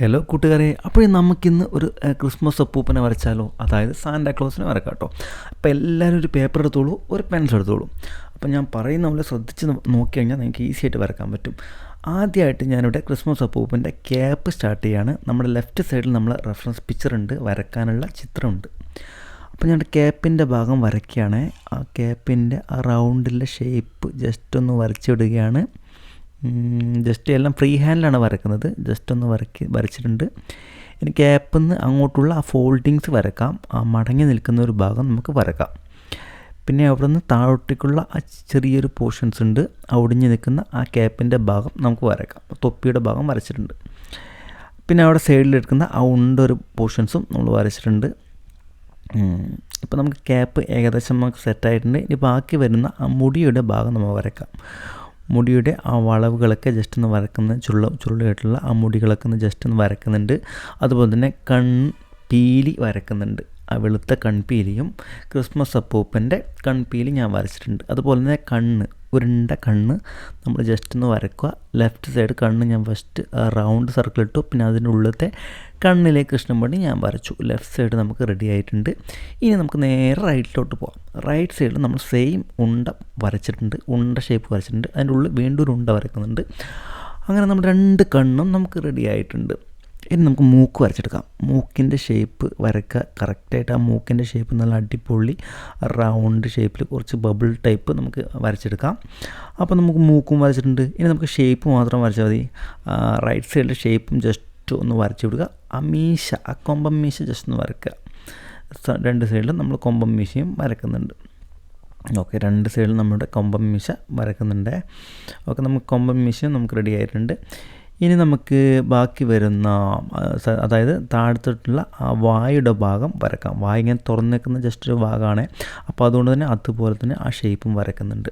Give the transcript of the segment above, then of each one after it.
Hello കൂട്ടുകാരെ. അപ്പോൾ നമുക്കിന്ന് ഒരു ക്രിസ്മസ് അപ്പൂപ്പനെ വരച്ചാലോ? അതായത് സാന്റാ ക്ലോസിനെ വരക്കാം കേട്ടോ. അപ്പോൾ എല്ലാവരും ഒരു പേപ്പർ എടുത്തോളൂ ഒരു പെൻസിൽ എടുത്തോളൂ. അപ്പോൾ ഞാൻ പറയുന്ന പോലെ ശ്രദ്ധിച്ച് നോക്കി കഴിഞ്ഞാൽ നിങ്ങൾക്ക് ഈസി ആയിട്ട് വരക്കാൻ പറ്റും. ആദ്യമായിട്ട് ഞാനിവിടെ ക്രിസ്മസ് അപ്പൂപ്പന്റെ ക്യാപ്പ് സ്റ്റാർട്ട് ചെയ്യാണ്. നമ്മുടെ ലെഫ്റ്റ് സൈഡിൽ നമ്മൾ റെഫറൻസ് പിക്ചർ ഉണ്ട് വരക്കാനുള്ള ചിത്രമുണ്ട്. അപ്പോൾ ഞാൻ ക്യാപ്പിന്റെ ഭാഗം വരയ്ക്കുകയാണ്. ആ ക്യാപ്പിന്റെ ആ റൗണ്ടിലെ ഷേപ്പ് ജസ്റ്റ് ഒന്ന് വരച്ചിടുകയാണ് ജസ്റ്റ് എല്ലാം ഫ്രീ ഹാൻഡിലാണ് വരക്കുന്നത്. ജസ്റ്റ് ഒന്ന് വരയ്ക്ക് വരച്ചിട്ടുണ്ട്. ഇനി ഗ്യാപ്പിൽ നിന്ന് അങ്ങോട്ടുള്ള ആ ഫോൾഡിങ്സ് വരക്കാം. ആ മടങ്ങി നിൽക്കുന്ന ഒരു ഭാഗം നമുക്ക് വരക്കാം. പിന്നെ അവിടെ നിന്ന് താഴോട്ടേക്കുള്ള ആ ചെറിയൊരു പോർഷൻസ് ഉണ്ട്. അവിടിഞ്ഞ് നിൽക്കുന്ന ആ ക്യാപ്പിന്റെ ഭാഗം നമുക്ക് വരക്കാം. തൊപ്പിയുടെ ഭാഗം വരച്ചിട്ടുണ്ട്. പിന്നെ അവിടെ സൈഡിൽ എടുക്കുന്ന ആ ഉണ്ട് ഒരു പോർഷൻസും നമ്മൾ വരച്ചിട്ടുണ്ട്. ഇപ്പോൾ നമുക്ക് ക്യാപ്പ് ഏകദേശം നമുക്ക് സെറ്റായിട്ടുണ്ട് ഇനി ബാക്കി വരുന്ന ആ മുടിയുടെ ഭാഗം നമ്മൾ വരക്കാം. മുടിയുടെ ആ വളവുകളൊക്കെ ജസ്റ്റ് ഒന്ന് വരക്കുന്ന ചുള്ള ചുരുളായിട്ടുള്ള ആ മുടികളൊക്കെ ഒന്ന് ജസ്റ്റ് ഒന്ന് വരക്കുന്നുണ്ട്. അതുപോലെ തന്നെ കൺ പീലി വരക്കുന്നുണ്ട്. ആ വെളുത്ത കൺപീലിയും ക്രിസ്മസ് അപ്പൂപ്പന്റെ കൺപീലി ഞാൻ വരച്ചിട്ടുണ്ട്. അതുപോലെ തന്നെ കണ്ണ്. ഉരുണ്ട കണ്ണ് നമ്മൾ ജസ്റ്റ് ഒന്ന് വരക്കുക ലെഫ്റ്റ് സൈഡ് കണ്ണ് ഞാൻ ഫസ്റ്റ് റൗണ്ട് സർക്കിൾ ഇട്ടു. പിന്നെ അതിന്റെ ഉള്ളിലത്തെ കണ്ണിലെ പണി ഞാൻ വരച്ചു. ലെഫ്റ്റ് സൈഡ് നമുക്ക് റെഡി ആയിട്ടുണ്ട്. ഇനി നമുക്ക് നേരെ റൈറ്റിലോട്ട് പോകാം റൈറ്റ് സൈഡിൽ നമ്മൾ സെയിം ഉണ്ട വരച്ചിട്ടുണ്ട്. ഉണ്ട ഷേപ്പ് വരച്ചിട്ടുണ്ട്. അതിന്റെ ഉള്ളിൽ വീണ്ടും ഒരു ഉണ്ട വരക്കുന്നുണ്ട് അങ്ങനെ നമ്മുടെ രണ്ട് കണ്ണും നമുക്ക് റെഡി ആയിട്ടുണ്ട്. ഇനി നമുക്ക് മൂക്ക് വരച്ചെടുക്കാം. മൂക്കിന്റെ ഷേപ്പ് വരക്കുക കറക്റ്റായിട്ട് ആ മൂക്കിന്റെ ഷേപ്പ് നല്ല അടിപൊളി റൗണ്ട് ഷേപ്പിൽ കുറച്ച് ബബിൾ ടൈപ്പ് നമുക്ക് വരച്ചെടുക്കാം. അപ്പോൾ നമുക്ക് മൂക്കും വരച്ചിട്ടുണ്ട്. ഇനി നമുക്ക് ഷേപ്പ് മാത്രം വരച്ചാൽ മതി. റൈറ്റ് സൈഡിലെ ഷേപ്പും ജസ്റ്റ് ഒന്ന് വരച്ചു വിടുക ആ മീശ ആ കൊമ്പം മീശ ജസ്റ്റ് ഒന്ന് വരയ്ക്കുക. രണ്ട് സൈഡിലും നമ്മൾ കൊമ്പം മീശയും വരക്കുന്നുണ്ട് ഓക്കെ രണ്ട് സൈഡിലും നമ്മുടെ കൊമ്പം മീശ വരക്കുന്നുണ്ട് ഓക്കെ നമുക്ക് കൊമ്പം മീശ നമുക്ക് റെഡി ആയിട്ടുണ്ട്. ഇനി നമുക്ക് ബാക്കി വരുന്ന അതായത് താഴത്തോട്ടുള്ള ആ വായുടെ ഭാഗം വരക്കാം. വായ ഇങ്ങനെ തുറന്നു നിൽക്കുന്ന ജസ്റ്റ് ഒരു ഭാഗമാണ്. അപ്പോൾ അതുകൊണ്ട് തന്നെ അതുപോലെ തന്നെ ആ ഷേപ്പും വരക്കുന്നുണ്ട്.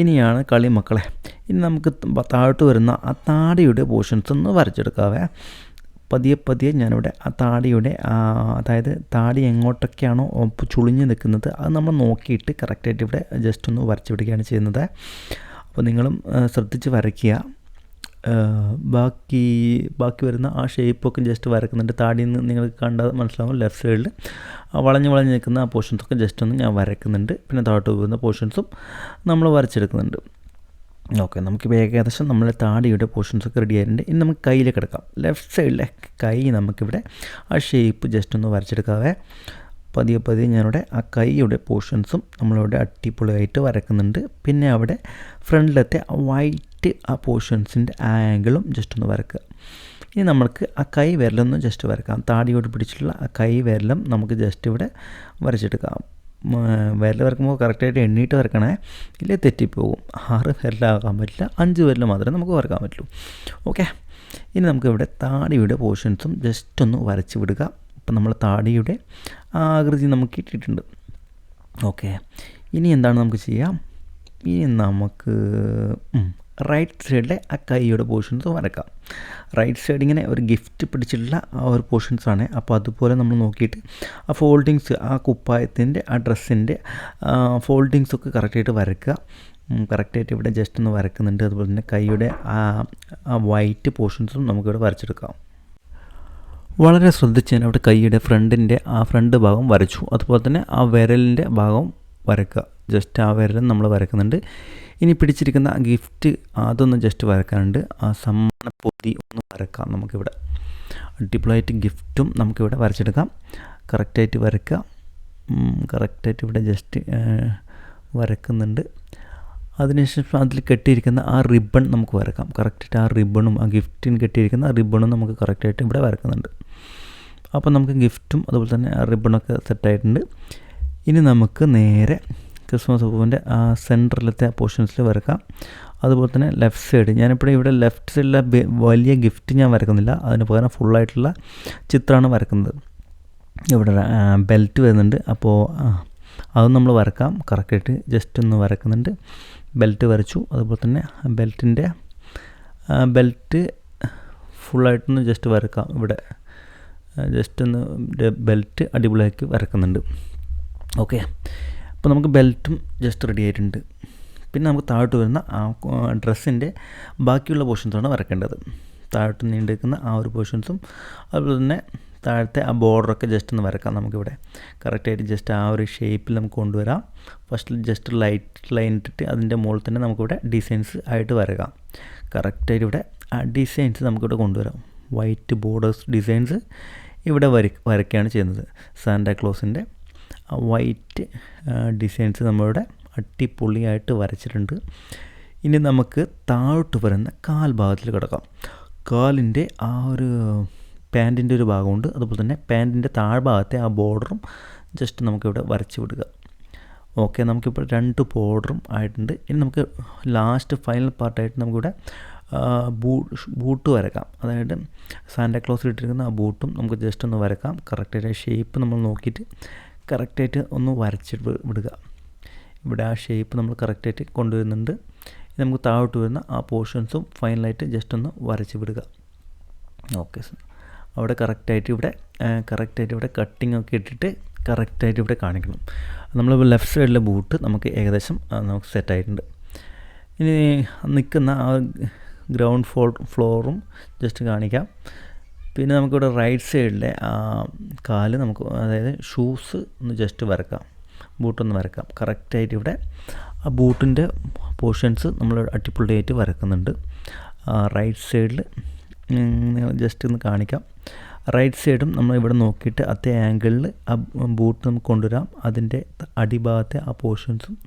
ഇനിയാണ് കളി മക്കളെ. ഇനി നമുക്ക് താഴോട്ട് വരുന്ന ആ താടിയുടെ പോർഷൻസ് ഒന്ന് വരച്ചെടുക്കാവേ. പതിയെ പതിയെ ഞാനിവിടെ ആ താടിയുടെ അതായത് താടി എങ്ങോട്ടൊക്കെയാണോ ചുളിഞ്ഞ് നിൽക്കുന്നത് അത് നമ്മൾ നോക്കിയിട്ട് കറക്റ്റായിട്ട് ഇവിടെ ജസ്റ്റ് ഒന്ന് വരച്ചു വിടുകയാണ് ചെയ്യുന്നത്. അപ്പോൾ നിങ്ങളും ശ്രദ്ധിച്ച് വരയ്ക്കുക. ബാക്കി ബാക്കി വരുന്ന ആ ഷേപ്പൊക്കെ ജസ്റ്റ് വരക്കുന്നുണ്ട്. താടിയിൽ നിന്ന് നിങ്ങൾക്ക് കണ്ടാൽ മനസ്സിലാവും ലെഫ്റ്റ് സൈഡിൽ വളഞ്ഞ് വളഞ്ഞ് നിൽക്കുന്ന ആ പോർഷൻസൊക്കെ ജസ്റ്റ് ഒന്ന് ഞാൻ വരക്കുന്നുണ്ട്. പിന്നെ താഴോട്ട് പോകുന്ന പോർഷൻസും നമ്മൾ വരച്ചെടുക്കുന്നുണ്ട്. ഓക്കെ നമുക്കിപ്പോൾ ഏകദേശം നമ്മുടെ താടിയുടെ പോർഷൻസൊക്കെ റെഡി ആയിട്ടുണ്ട്. ഇനി നമുക്ക് കയ്യിലേക്ക് കിടക്കാം ലെഫ്റ്റ് സൈഡിലെ കൈ നമുക്കിവിടെ ആ ഷേപ്പ് ജസ്റ്റ് ഒന്ന് വരച്ചെടുക്കാവേ. പതിയെ പതിയെ ഞാനിവിടെ ആ കൈയുടെ പോർഷൻസും നമ്മളിവിടെ അടിപൊളിയായിട്ട് വരക്കുന്നുണ്ട്. പിന്നെ അവിടെ ഫ്രണ്ടിലത്തെ വൈറ്റ് ആ പോർഷൻസിന്റെ ആംഗിളും ജസ്റ്റ് ഒന്ന് വരക്കുക ഇനി നമുക്ക് ആ കൈ വിരലൊന്ന് ജസ്റ്റ് വരക്കാം. താടിയോട് പിടിച്ചിട്ടുള്ള ആ കൈ വിരലും നമുക്ക് ജസ്റ്റ് ഇവിടെ വരച്ചെടുക്കാം. വിരൽ വരക്കുമ്പോൾ കറക്റ്റായിട്ട് എണ്ണീട്ട് വരക്കണേ. ഇല്ലേ തെറ്റിപ്പോകും ആറ് വിരലാകാൻ പറ്റില്ല. അഞ്ച് വിരൽ മാത്രമേ നമുക്ക് വരക്കാൻ പറ്റുള്ളൂ. ഓക്കെ ഇനി നമുക്ക് ഇവിടെ താടിയുടെ പോർഷൻസും ജസ്റ്റ് ഒന്ന് വരച്ച് വിടുക. അപ്പം നമ്മൾ താടിയുടെ ആകൃതി നമുക്ക് കിട്ടിയിട്ടുണ്ട്. ഓക്കെ. ഇനി എന്താണ് നമുക്ക് ചെയ്യാം? ഇനി നമുക്ക് റൈറ്റ് സൈഡിലെ ആ കൈയുടെ പോർഷൻസ് വരക്കാം. റൈറ്റ് സൈഡ് ഇങ്ങനെ ഒരു ഗിഫ്റ്റ് പിടിച്ചിട്ടുള്ള ആ ഒരു പോർഷൻസാണ് അപ്പോൾ അതുപോലെ നമ്മൾ നോക്കിയിട്ട് ആ ഫോൾഡിങ്സ് ആ കുപ്പായത്തിന്റെ ആ ഡ്രസ്സിന്റെ ഫോൾഡിങ്സ് ഒക്കെ കറക്റ്റായിട്ട് വരക്കുക. കറക്റ്റായിട്ട് ഇവിടെ ജസ്റ്റ് ഒന്ന് വരക്കുന്നുണ്ട്. അതുപോലെ തന്നെ കൈയുടെ ആ വൈറ്റ് പോർഷൻസും നമുക്കിവിടെ വരച്ചെടുക്കാം. വളരെ ശ്രദ്ധിച്ച് ഞാൻ അവിടെ കൈയുടെ ഫ്രണ്ടിന്റെ ആ ഫ്രണ്ട് ഭാഗം വരച്ചു. അതുപോലെ തന്നെ ആ വിരലിന്റെ ഭാഗം വരക്കുക. ജസ്റ്റ് ആ വിരലും നമ്മൾ വരക്കുന്നുണ്ട്. ഇനി പിടിച്ചിരിക്കുന്ന ഗിഫ്റ്റ് അതൊന്ന് ജസ്റ്റ് വരക്കാനുണ്ട്. ആ സമ്മാന പൊതി ഒന്ന് വരക്കാം നമുക്കിവിടെ. അടിപൊളിയായിട്ട് ഗിഫ്റ്റും നമുക്കിവിടെ വരച്ചെടുക്കാം. കറക്റ്റായിട്ട് വരക്കുക. കറക്റ്റായിട്ട് ഇവിടെ ജസ്റ്റ് വരക്കുന്നുണ്ട്. അതിനുശേഷം അതിൽ കെട്ടിയിരിക്കുന്ന ആ റിബൺ നമുക്ക് വരക്കാം. കറക്റ്റായിട്ട് ആ റിബണും ആ ഗിഫ്റ്റിന് കെട്ടിയിരിക്കുന്ന ആ റിബണും നമുക്ക് കറക്റ്റായിട്ട് ഇവിടെ വരക്കുന്നുണ്ട്. അപ്പോൾ നമുക്ക് ഗിഫ്റ്റും അതുപോലെ തന്നെ ആ റിബണൊക്കെ സെറ്റായിട്ടുണ്ട് ഇനി നമുക്ക് നേരെ ക്രിസ്മസ് പൂവിന്റെ ആ സെന്ററിലത്തെ പോർഷൻസിൽ വരക്കാം. അതുപോലെ തന്നെ ലെഫ്റ്റ് സൈഡ് ഞാനിപ്പോൾ ഇവിടെ ലെഫ്റ്റ് സൈഡിലെ വലിയ ഗിഫ്റ്റ് ഞാൻ വരക്കുന്നില്ല. അതിന് പകരം ഫുള്ളായിട്ടുള്ള ചിത്രമാണ് വരക്കുന്നത്. ഇവിടെ ബെൽറ്റ് വരുന്നുണ്ട്. അപ്പോൾ അതും നമ്മൾ വരക്കാം. കറക്റ്റായിട്ട് ജസ്റ്റ് ഒന്ന് വരക്കുന്നുണ്ട്. ബെൽറ്റ് വരച്ചു. അതുപോലെ തന്നെ ബെൽറ്റിന്റെ ബെൽറ്റ് ഫുള്ളായിട്ടൊന്ന് ജസ്റ്റ് വരക്കാം. ഇവിടെ ജസ്റ്റ് ഒന്ന് ബെൽറ്റ് അടിപൊളിയാക്കി വരക്കുന്നുണ്ട്. ഓക്കെ അപ്പോൾ നമുക്ക് ബെൽറ്റും ജസ്റ്റ് റെഡി ആയിട്ടുണ്ട്. പിന്നെ നമുക്ക് താഴോട്ട് വരുന്ന ആ ഡ്രസ്സിന്റെ ബാക്കിയുള്ള പോർഷൻസാണ് വരക്കേണ്ടത്. താഴോട്ട് നീണ്ടിരിക്കുന്ന ആ ഒരു പോർഷൻസും അതുപോലെ തന്നെ താഴത്തെ ആ ബോർഡറൊക്കെ ജസ്റ്റ് ഒന്ന് വരക്കാം നമുക്കിവിടെ. കറക്റ്റായിട്ട് ജസ്റ്റ് ആ ഒരു ഷേപ്പിൽ നമുക്ക് കൊണ്ടുവരാം. ഫസ്റ്റ് ജസ്റ്റ് ലൈറ്റ് ലൈൻ ഇട്ടിട്ട് അതിന്റെ മുകളിൽ തന്നെ നമുക്കിവിടെ ഡിസൈൻസ് ആയിട്ട് വരക്കാം കറക്റ്റായിട്ട് ഇവിടെ ആ ഡിസൈൻസ് നമുക്കിവിടെ കൊണ്ടുവരാം. വൈറ്റ് ബോർഡേഴ്സ് ഡിസൈൻസ് ഇവിടെ വര വരയ്ക്കുകയാണ് ചെയ്യുന്നത്. സാന്റാക്ലോസിന്റെ ആ വൈറ്റ് ഡിസൈൻസ് നമ്മളിവിടെ അടിപൊളിയായിട്ട് വരച്ചിട്ടുണ്ട്. ഇനി നമുക്ക് താഴോട്ട് വരുന്ന കാൽ ഭാഗത്തിൽ കിടക്കാം. കാലിന്റെ ആ ഒരു പാന്റിന്റെ ഒരു ഭാഗമുണ്ട്. അതുപോലെ തന്നെ പാന്റിന്റെ താഴ്ഭാഗത്തെ ആ ബോർഡറും ജസ്റ്റ് നമുക്കിവിടെ വരച്ച് വിടുക. ഓക്കെ നമുക്കിപ്പോൾ രണ്ട് ബോർഡറും ആയിട്ടുണ്ട്. ഇനി നമുക്ക് ലാസ്റ്റ് ഫൈനൽ പാർട്ടായിട്ട് നമുക്കിവിടെ ബൂട്ട് വരക്കാം. അതായത് സാന്റാക്ലോസിൽ ഇട്ടിരിക്കുന്ന ആ ബൂട്ടും നമുക്ക് ജസ്റ്റ് ഒന്ന് വരക്കാം. കറക്റ്റായിട്ട് ഷേപ്പ് നമ്മൾ നോക്കിയിട്ട് കറക്റ്റായിട്ട് ഒന്ന് വരച്ച് വിടുക. ഇവിടെ ആ ഷേപ്പ് നമ്മൾ കറക്റ്റായിട്ട് കൊണ്ടുവരുന്നുണ്ട്. നമുക്ക് താഴോട്ട് വരുന്ന ആ പോർഷൻസും ഫൈനലായിട്ട് ജസ്റ്റ് ഒന്ന് വരച്ച് വിടുക. Okay sir. അവിടെ കറക്റ്റായിട്ട് ഇവിടെ കറക്റ്റായിട്ട് ഇവിടെ കട്ടിംഗ് ഒക്കെ ഇട്ടിട്ട് കറക്റ്റായിട്ട് ഇവിടെ കാണിക്കണം. നമ്മൾ ലെഫ്റ്റ് സൈഡിലെ ബൂട്ട് നമുക്ക് ഏകദേശം നമുക്ക് സെറ്റായിട്ടുണ്ട് ഇനി നിൽക്കുന്ന ആ ഗ്രൗണ്ട് ഫ്ലോർ ഫ്ലോറും ജസ്റ്റ് കാണിക്കാം. പിന്നെ നമുക്കിവിടെ റൈറ്റ് സൈഡിലെ കാൽ നമുക്ക് അതായത് ഷൂസ് ഒന്ന് ജസ്റ്റ് വരക്കാം. ബൂട്ടൊന്ന് വരക്കാം. കറക്റ്റായിട്ട് ഇവിടെ ആ ബൂട്ടിന്റെ പോർഷൻസ് നമ്മൾ അടിപൊളിയായിട്ട് വരക്കുന്നുണ്ട്. റൈറ്റ് സൈഡിൽ ജസ്റ്റ് ഒന്ന് കാണിക്കാം. റൈറ്റ് സൈഡും നമ്മൾ ഇവിടെ നോക്കിയിട്ട് അതേ ആംഗിളിൽ ആ ബൂട്ട് നമുക്ക് കൊണ്ടുവരാം. അതിന്റെ അടിഭാഗത്തെ ആ പോർഷൻസും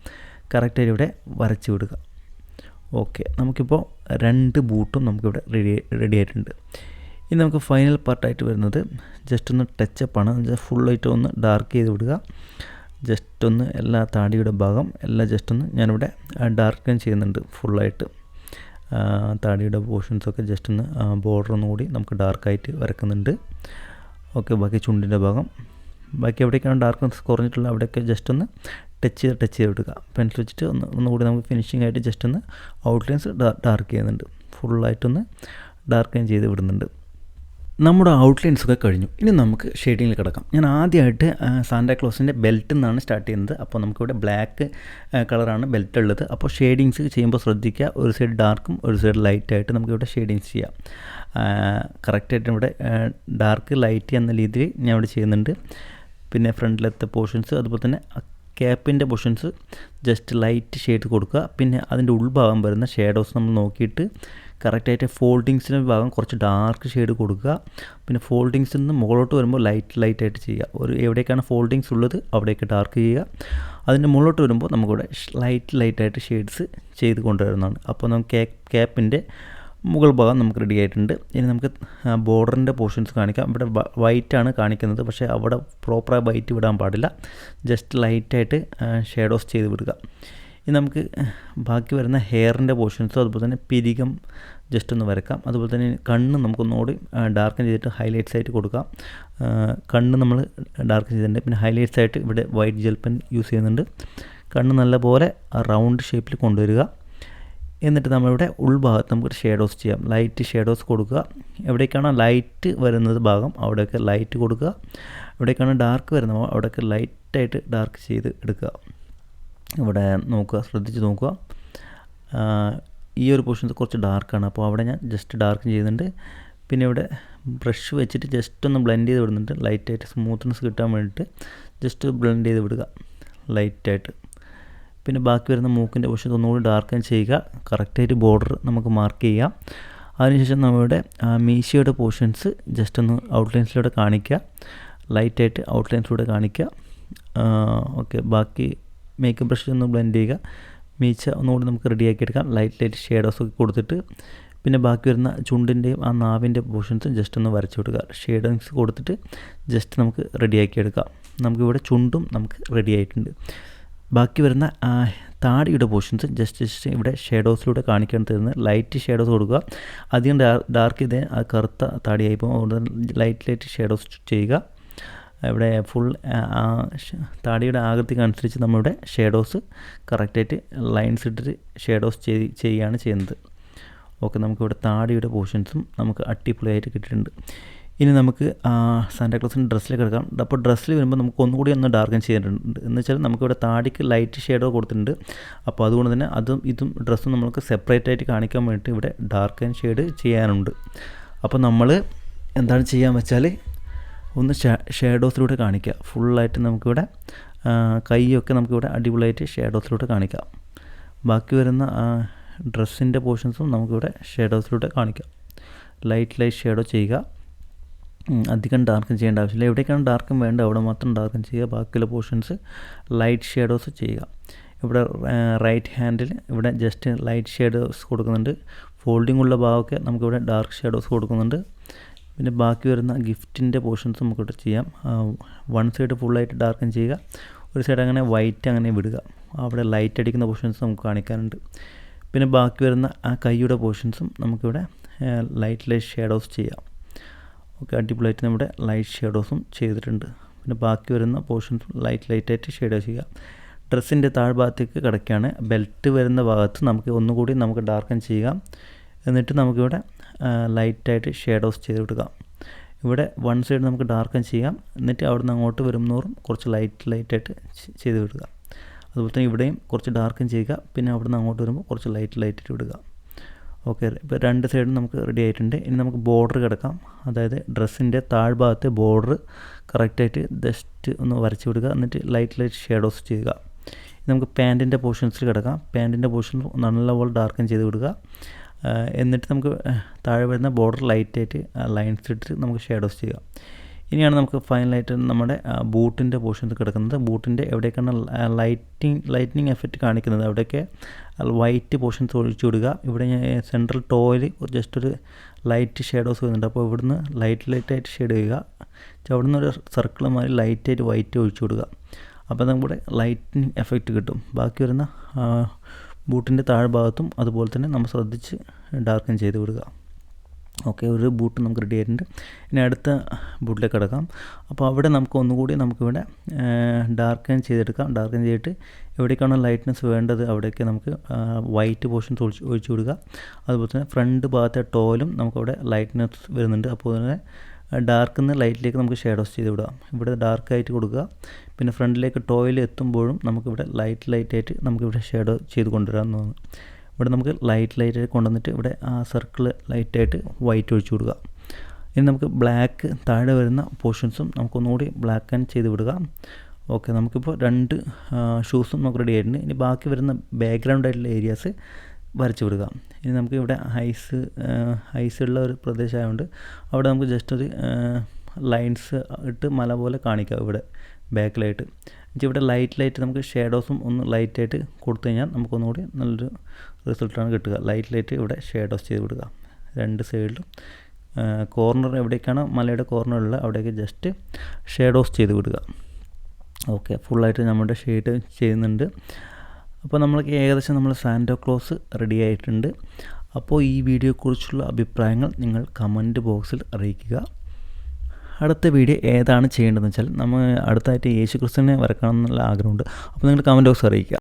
കറക്റ്റായിട്ട് ഇവിടെ വരച്ച് വിടുക. ഓക്കെ നമുക്കിപ്പോൾ രണ്ട് ബൂട്ടും നമുക്കിവിടെ റെഡി റെഡി ആയിട്ടുണ്ട്. ഇനി നമുക്ക് ഫൈനൽ പാർട്ടായിട്ട് വരുന്നത് ജസ്റ്റ് ഒന്ന് ടച്ചപ്പാണ് ഫുള്ളായിട്ട് ഒന്ന് ഡാർക്ക് ചെയ്ത് വിടുക. ജസ്റ്റ് ഒന്ന് എല്ലാ താടിയുടെ ഭാഗം എല്ലാം ജസ്റ്റ് ഒന്ന് ഞാനിവിടെ ഡാർക്കൻ ചെയ്യുന്നുണ്ട് ഫുള്ളായിട്ട് താടിയുടെ പോർഷൻസൊക്കെ ജസ്റ്റ് ഒന്ന് ബോർഡർ ഒന്നും കൂടി നമുക്ക് ഡാർക്കായിട്ട് വരക്കുന്നുണ്ട്. ഓക്കെ ബാക്കി ചുണ്ടിന്റെ ഭാഗം. ബാക്കി എവിടേക്കാണ് ഡാർക്ക്നെസ് കുറഞ്ഞിട്ടുള്ളത് അവിടെയൊക്കെ ജസ്റ്റ് ഒന്ന് ടച്ച് ചെയ്ത് ടച്ച് ചെയ്ത് എടുക്കുക പെൻസിൽ വെച്ചിട്ട് ഒന്ന് ഒന്നുകൂടി നമുക്ക് ഫിനിഷിംഗ് ആയിട്ട് ജസ്റ്റ് ഒന്ന് ഔട്ട്ലൈൻസ് ഡാർക്ക് ചെയ്യുന്നുണ്ട്. ഫുള്ളായിട്ടൊന്ന് ഡാർക്ക് ചെയ്ത് വിടുന്നുണ്ട്. നമ്മുടെ ഔട്ട്ലൈൻസ് ഒക്കെ കഴിഞ്ഞു. ഇനി നമുക്ക് ഷെയ്ഡിങ്ങിൽ കിടക്കാം. ഞാൻ ആദ്യമായിട്ട് സാന്റാക്ലോസിന്റെ ബെൽറ്റിൽ നിന്നാണ് സ്റ്റാർട്ട് ചെയ്യുന്നത്. അപ്പോൾ നമുക്കിവിടെ ബ്ലാക്ക് കളറാണ് ബെൽറ്റ് ഉള്ളത്. അപ്പോൾ ഷെയ്ഡിങ്സ് ചെയ്യുമ്പോൾ ശ്രദ്ധിക്കുക. ഒരു സൈഡ് ഡാർക്കും ഒരു സൈഡ് ലൈറ്റായിട്ട് നമുക്കിവിടെ ഷെയ്ഡിങ്സ് ചെയ്യാം. കറക്റ്റായിട്ട് ഇവിടെ ഡാർക്ക് ലൈറ്റ് എന്ന രീതിയിൽ ഞാൻ ഇവിടെ ചെയ്യുന്നുണ്ട്. പിന്നെ ഫ്രണ്ടിലത്തെ പോർഷൻസ് അതുപോലെ തന്നെ ക്യാപ്പിന്റെ പോർഷൻസ് ജസ്റ്റ് ലൈറ്റ് ഷെയ്ഡ് കൊടുക്കുക. പിന്നെ അതിന്റെ ഉൾഭാഗം വരുന്ന ഷേഡോസ് നമ്മൾ നോക്കിയിട്ട് കറക്റ്റായിട്ട് ഫോൾഡിങ്സിന് ഭാഗം കുറച്ച് ഡാർക്ക് ഷെയ്ഡ് കൊടുക്കുക. പിന്നെ ഫോൾഡിങ്സിൽ നിന്ന് മുകളിലോട്ട് വരുമ്പോൾ ലൈറ്റ് ലൈറ്റായിട്ട് ചെയ്യുക. ഒരു എവിടേക്കാണ് ഫോൾഡിങ്സ് ഉള്ളത് അവിടേക്ക് ഡാർക്ക് ചെയ്യുക. അതിന്റെ മുകളിലോട്ട് വരുമ്പോൾ നമുക്കിവിടെ ലൈറ്റ് ലൈറ്റായിട്ട് ഷെയ്ഡ്സ് ചെയ്ത് കൊണ്ടുവരുന്നതാണ്. അപ്പോൾ നമുക്ക് ക്യാപ്പിന്റെ മുകൾ ഭാഗം നമുക്ക് റെഡി ആയിട്ടുണ്ട്. ഇനി നമുക്ക് ബോർഡറിന്റെ പോർഷൻസ് കാണിക്കാം. ഇവിടെ വൈറ്റ് ആണ് കാണിക്കുന്നത്. പക്ഷേ അവിടെ പ്രോപ്പറായി വൈറ്റ് വിടാൻ പാടില്ല. ജസ്റ്റ് ലൈറ്റായിട്ട് ഷേഡോസ് ചെയ്ത് വിടുക. ഇനി നമുക്ക് ബാക്കി വരുന്ന ഹെയറിന്റെ പോർഷൻസും അതുപോലെ തന്നെ പിരികം ജസ്റ്റ് ഒന്ന് വരക്കാം. അതുപോലെ തന്നെ കണ്ണ് നമുക്കൊന്നുകൂടി ഡാർക്കൻ ചെയ്തിട്ട് ഹൈലൈറ്റ്സ് ആയിട്ട് കൊടുക്കാം. കണ്ണ് നമ്മൾ ഡാർക്ക് ചെയ്തിട്ടുണ്ട്. പിന്നെ ഹൈലൈറ്റ്സ് ആയിട്ട് ഇവിടെ വൈറ്റ് ജെൽ പെൻ യൂസ് ചെയ്യുന്നുണ്ട്. കണ്ണ് നല്ലപോലെ റൗണ്ട് ഷേപ്പിൽ കൊണ്ടുവരിക. എന്നിട്ട് നമ്മളിവിടെ ഉൾഭാഗത്ത് നമുക്ക് ഷേഡോസ് ചെയ്യാം. ലൈറ്റ് ഷേഡോസ് കൊടുക്കുക. എവിടേക്കാണോ ലൈറ്റ് വരുന്നത് ഭാഗം അവിടെയൊക്കെ ലൈറ്റ് കൊടുക്കുക. എവിടേക്കാണ് ഡാർക്ക് വരുന്നത് അവിടെയൊക്കെ ലൈറ്റായിട്ട് ഡാർക്ക് ചെയ്ത് എടുക്കുക. ഇവിടെ നോക്കുക ശ്രദ്ധിച്ച് നോക്കുക. ഈ ഒരു പോർഷൻ കുറച്ച് ഡാർക്കാണ് അപ്പോൾ അവിടെ ഞാൻ ജസ്റ്റ് ഡാർക്ക് ചെയ്യുന്നുണ്ട്. പിന്നെ ഇവിടെ ബ്രഷ് വെച്ചിട്ട് ജസ്റ്റ് ഒന്ന് ബ്ലെൻഡ് ചെയ്ത് വിടുന്നുണ്ട്. ലൈറ്റായിട്ട് സ്മൂത്ത്നെസ് കിട്ടാൻ വേണ്ടിയിട്ട് ജസ്റ്റ് ബ്ലെൻഡ് ചെയ്ത് വിടുക. ലൈറ്റായിട്ട് പിന്നെ ബാക്കി വരുന്ന മൂക്കിന്റെ പോർഷൻ ഒന്നുകൂടി ഡാർക്കൻ ചെയ്യുക. കറക്റ്റായിട്ട് ബോർഡർ നമുക്ക് മാർക്ക് ചെയ്യാം. അതിനുശേഷം നമ്മുടെ മീശയുടെ പോർഷൻസ് ജസ്റ്റ് ഒന്ന് ഔട്ട്ലൈൻസിലൂടെ കാണിക്കുക. ലൈറ്റായിട്ട് ഔട്ട്ലൈൻസിലൂടെ കാണിക്കുക. ഓക്കെ ബാക്കി മേക്കപ്പ് ബ്രഷ് ഒന്ന് ബ്ലെൻഡ് ചെയ്യുക. മീച്ച ഒന്നുകൂടി നമുക്ക് റെഡിയാക്കി എടുക്കാം. ലൈറ്റ് ലൈറ്റ് ഷെയ്ഡോസ് ഒക്കെ കൊടുത്തിട്ട് പിന്നെ ബാക്കി വരുന്ന ചുണ്ടിന്റെയും ആ നാവിന്റെ പോർഷൻസും ജസ്റ്റ് ഒന്ന് വരച്ചു കൊടുക്കുക. ഷെയ്ഡിങ്സ് കൊടുത്തിട്ട് ജസ്റ്റ് നമുക്ക് റെഡിയാക്കി എടുക്കാം. നമുക്കിവിടെ ചുണ്ടും നമുക്ക് റെഡി ആയിട്ടുണ്ട്. ബാക്കി വരുന്ന താടിയുടെ പോർഷൻസ് ജസ്റ്റ് ജസ്റ്റ് ഇവിടെ ഷേഡോസിലൂടെ കാണിക്കാൻ തരുന്നത് ലൈറ്റ് ഷേഡോസ് കൊടുക്കുക. അധികം ഡാർക്ക് ഇതേ കറുത്ത താടിയായി പോകും അതുകൊണ്ട് ലൈറ്റ് ലൈറ്റ് ഷേഡോസ് ചെയ്യുക. ഇവിടെ ഫുൾ താടിയുടെ ആകൃതിക്ക് അനുസരിച്ച് നമ്മളുടെ ഷേഡോസ് കറക്റ്റായിട്ട് ലൈൻസ് ഇട്ടിട്ട് ഷേഡോസ് ചെയ്ത് ചെയ്യുകയാണ് ചെയ്യുന്നത്. ഓക്കെ നമുക്കിവിടെ താടിയുടെ പോർഷൻസും നമുക്ക് അടിപൊളിയായിട്ട് കിട്ടിയിട്ടുണ്ട്. ഇനി നമുക്ക് സാന്റാക്ലോസിന്റെ ഡ്രസ്സിലേക്ക് എടുക്കാം അപ്പോൾ ഡ്രസ്സിൽ വരുമ്പോൾ നമുക്ക് ഒന്നുകൂടി ഒന്ന് ഡാർക്കൻ ചെയ്തിട്ടുണ്ട്. എന്ന് വെച്ചാൽ നമുക്കിവിടെ താടിക്ക് ലൈറ്റ് ഷേഡോ കൊടുത്തിട്ടുണ്ട്. അപ്പോൾ അതുകൊണ്ട് തന്നെ അതും ഇതും ഡ്രസ്സും നമുക്ക് സെപ്പറേറ്റ് ആയിട്ട് കാണിക്കാൻ വേണ്ടിയിട്ട് ഇവിടെ ഡാർക്ക് ആൻഡ് ഷെയ്ഡ് ചെയ്യാനുണ്ട്. അപ്പോൾ നമ്മൾ എന്താണ് ചെയ്യാൻ വെച്ചാൽ ഒന്ന് ഷേഡോസിലൂടെ കാണിക്കുക ഫുള്ളായിട്ട് നമുക്കിവിടെ കൈയൊക്കെ നമുക്കിവിടെ അടിപൊളിയായിട്ട് ഷേഡോസിലൂടെ കാണിക്കാം. ബാക്കി വരുന്ന ഡ്രസ്സിന്റെ പോർഷൻസും നമുക്കിവിടെ ഷേഡോസിലൂടെ കാണിക്കാം. ലൈറ്റ് ലൈറ്റ് ഷേഡോ ചെയ്യുക. അധികം ഡാർക്കും ചെയ്യേണ്ട ആവശ്യമില്ല. എവിടേക്കാണ് ഡാർക്കും വേണ്ട അവിടെ മാത്രം ഡാർക്കും ചെയ്യുക. ബാക്കിയുള്ള പോർഷൻസ് ലൈറ്റ് ഷേഡോസ് ചെയ്യുക. ഇവിടെ റൈറ്റ് ഹാൻഡിൽ ഇവിടെ ജസ്റ്റ് ലൈറ്റ് ഷേഡോസ് കൊടുക്കുന്നുണ്ട്. ഫോൾഡിംഗ് ഉള്ള ഭാഗമൊക്കെ നമുക്കിവിടെ ഡാർക്ക് ഷേഡോസ് കൊടുക്കുന്നുണ്ട്. പിന്നെ ബാക്കി വരുന്ന ഗിഫ്റ്റിന്റെ പോർഷൻസ് നമുക്കിവിടെ ചെയ്യാം. വൺ സൈഡ് ഫുള്ളായിട്ട് ഡാർക്കൻ ചെയ്യുക ഒരു സൈഡ് അങ്ങനെ വൈറ്റ് അങ്ങനെ വിടുക. അവിടെ ലൈറ്റ് അടിക്കുന്ന പോർഷൻസ് നമുക്ക് കാണിക്കാനുണ്ട്. പിന്നെ ബാക്കി വരുന്ന ആ കൈയുടെ പോർഷൻസും നമുക്കിവിടെ ലൈറ്റ് ലൈറ്റ് ഷേഡോസ് ചെയ്യാം. ഓക്കെ അടിപൊളിയായിട്ട് നമ്മുടെ ലൈറ്റ് ഷേഡോസും ചെയ്തിട്ടുണ്ട്. പിന്നെ ബാക്കി വരുന്ന പോർഷൻസും ലൈറ്റ് ലൈറ്റായിട്ട് ഷെയ്ഡോ ചെയ്യുക. ഡ്രസ്സിന്റെ താഴ്ഭാഗത്തേക്ക് കിടക്കുകയാണ്. ബെൽറ്റ് വരുന്ന ഭാഗത്ത് നമുക്ക് ഒന്നുകൂടി നമുക്ക് ഡാർക്കൻ ചെയ്യുക എന്നിട്ട് നമുക്കിവിടെ ലൈറ്റായിട്ട് ഷേഡോസ് ചെയ്ത് കൊടുക്കാം ഇവിടെ വൺ സൈഡ് നമുക്ക് ഡാർക്കൻ ചെയ്യാം. എന്നിട്ട് അവിടെ നിന്ന് അങ്ങോട്ട് വരുന്നോറും കുറച്ച് ലൈറ്റ് ലൈറ്റായിട്ട് ചെയ്ത് വിടുക അതുപോലെ തന്നെ ഇവിടെയും കുറച്ച് ഡാർക്കൻ ചെയ്യുക. പിന്നെ അവിടെ നിന്ന് അങ്ങോട്ട് വരുമ്പോൾ കുറച്ച് ലൈറ്റ് ലൈറ്റായിട്ട് വിടുക. ഓക്കെ ഇപ്പോൾ രണ്ട് സൈഡും നമുക്ക് റെഡി ആയിട്ടുണ്ട്. ഇനി നമുക്ക് ബോർഡർ കിടക്കാം. അതായത് ഡ്രസ്സിന്റെ താഴ്ഭാഗത്തെ ബോർഡർ കറക്റ്റായിട്ട് ജസ്റ്റ് ഒന്ന് വരച്ച് വിടുക. എന്നിട്ട് ലൈറ്റ് ലൈറ്റ് ഷേഡോസ് ചെയ്യുക. നമുക്ക് പാന്റിന്റെ പോർഷൻസിൽ കിടക്കാം. പാന്റിന്റെ പോർഷൻ നല്ലപോലെ ഡാർക്കൻ ചെയ്ത് വിടുക. എന്നിട്ട് നമുക്ക് താഴെ വരുന്ന ബോർഡർ ലൈറ്റായിട്ട് ലൈൻസ് ഇട്ടിട്ട് നമുക്ക് ഷേഡോസ് ചെയ്യാം ഇനിയാണ് നമുക്ക് ഫൈനലായിട്ട് നമ്മുടെ ബൂട്ടിന്റെ പോർഷൻസ് കിടക്കുന്നത്. ബൂട്ടിന്റെ എവിടേക്കാണ് ലൈറ്റിംഗ് ലൈറ്റിനിങ് എഫക്റ്റ് കാണിക്കുന്നത്? അവിടെയൊക്കെ വൈറ്റ് പോർഷൻസ് ഒഴിച്ചു വിടുക. ഇവിടെ ഞാൻ സെൻട്രൽ ടോയിൽ ജസ്റ്റ് ഒരു ലൈറ്റ് ഷേഡോസ് വരുന്നുണ്ട്. അപ്പോൾ ഇവിടുന്ന് ലൈറ്റ് ലൈറ്റായിട്ട് ഷെയ്ഡ് ചെയ്യുക. അവിടെ നിന്ന് ഒരു സർക്കിൾ മാറി ലൈറ്റായിട്ട് വൈറ്റ് ഒഴിച്ചു കൊടുക്കുക അപ്പോൾ നമ്മുടെ ലൈറ്റിനിങ് എഫക്റ്റ് കിട്ടും. ബാക്കി വരുന്ന ബൂട്ടിന്റെ താഴ്ഭാഗത്തും അതുപോലെ തന്നെ നമ്മൾ ശ്രദ്ധിച്ച് ഡാർക്കൻ ചെയ്ത് വിടുക. ഓക്കെ ഒരു ബൂട്ട് നമുക്ക് റെഡി ആയിട്ടുണ്ട്. ഇനി അടുത്ത ബൂട്ടിലേക്ക് കിടക്കാം. അപ്പോൾ അവിടെ നമുക്ക് ഒന്നുകൂടി നമുക്കിവിടെ ഡാർക്കൻ ചെയ്തെടുക്കാം. ഡാർക്കൻ ചെയ്തിട്ട് എവിടേക്കാണോ ലൈറ്റ്നസ് വേണ്ടത് അവിടേക്ക് നമുക്ക് വൈറ്റ് പോർഷൻസ് ഒഴിച്ച് ഒഴിച്ചു വിടുക. അതുപോലെ തന്നെ ഫ്രണ്ട് ഭാഗത്തെ ടോയിലും നമുക്കവിടെ ലൈറ്റ്നസ് വരുന്നുണ്ട്. അപ്പോൾ തന്നെ ഡാർക്ക് നിന്ന് ലൈറ്റിലേക്ക് നമുക്ക് ഷേഡോസ് ചെയ്ത് വിടാം ഇവിടെ ഡാർക്കായിട്ട് കൊടുക്കുക. പിന്നെ ഫ്രണ്ടിലേക്ക് ടോയിൽ എത്തുമ്പോഴും നമുക്കിവിടെ ലൈറ്റ് ലൈറ്റായിട്ട് നമുക്കിവിടെ ഷേഡോ ചെയ്ത് കൊണ്ടുവരാമെന്നാണ് ഇവിടെ നമുക്ക് ലൈറ്റ് ലൈറ്റ് കൊണ്ടുവന്നിട്ട് ഇവിടെ ആ സർക്കിൾ ലൈറ്റായിട്ട് വൈറ്റ് ഒഴിച്ചു കൊടുക്കുക. ഇനി നമുക്ക് ബ്ലാക്ക് താഴെ വരുന്ന പോർഷൻസും നമുക്കൊന്നുകൂടി ബ്ലാക്ക് ആൻഡ് ചെയ്ത് വിടുക. ഓക്കെ നമുക്കിപ്പോൾ രണ്ട് ഷൂസും നമുക്ക് റെഡി ആയിട്ടുണ്ട്. ഇനി ബാക്കി വരുന്ന ബാക്ക്ഗ്രൗണ്ട് ആയിട്ടുള്ള ഏരിയാസ് വരച്ച് കൊടുക്കുക ഇനി നമുക്ക് ഇവിടെ ഐസ് ഐസ് ഉള്ള ഒരു പ്രദേശമായതുകൊണ്ട് അവിടെ നമുക്ക് ജസ്റ്റ് ഒരു ലൈൻസ് ഇട്ട് മല പോലെ കാണിക്കാം ഇവിടെ ബാക്കിലായിട്ട് ഇവിടെ ലൈറ്റ് ലൈറ്റ് നമുക്ക് ഷേഡോസും ഒന്ന് ലൈറ്റായിട്ട് കൊടുത്തു കഴിഞ്ഞാൽ നമുക്കൊന്നുകൂടി നല്ലൊരു റിസൾട്ടാണ് കിട്ടുക. ലൈറ്റ് ലൈറ്റ് ഇവിടെ ഷേഡോസ് ചെയ്ത് കൊടുക്കുക രണ്ട് സൈഡിലും കോർണർ എവിടേക്കാണോ മലയുടെ കോർണറുള്ള അവിടേക്ക് ജസ്റ്റ് ഷേഡോസ് ചെയ്ത് വിടുക. ഓക്കെ ഫുള്ളായിട്ട് നമ്മുടെ ഷെയ്ഡ് ചെയ്യുന്നുണ്ട്. അപ്പോൾ നമ്മൾക്ക് ഏകദേശം നമ്മൾ സാന്റോ ക്ലോസ് റെഡി ആയിട്ടുണ്ട്. അപ്പോൾ ഈ വീഡിയോയെക്കുറിച്ചുള്ള അഭിപ്രായങ്ങൾ നിങ്ങൾ കമന്റ് ബോക്സിൽ അറിയിക്കുക. അടുത്ത വീഡിയോ ഏതാണ് ചെയ്യേണ്ടതെന്ന് വെച്ചാൽ നമ്മൾ അടുത്തായിട്ട് യേശു ക്രിസ്തുവിനെ വരക്കണം എന്നുള്ള ആഗ്രഹമുണ്ട്. അപ്പോൾ നിങ്ങൾ കമന്റ് ബോക്സ് അറിയിക്കുക.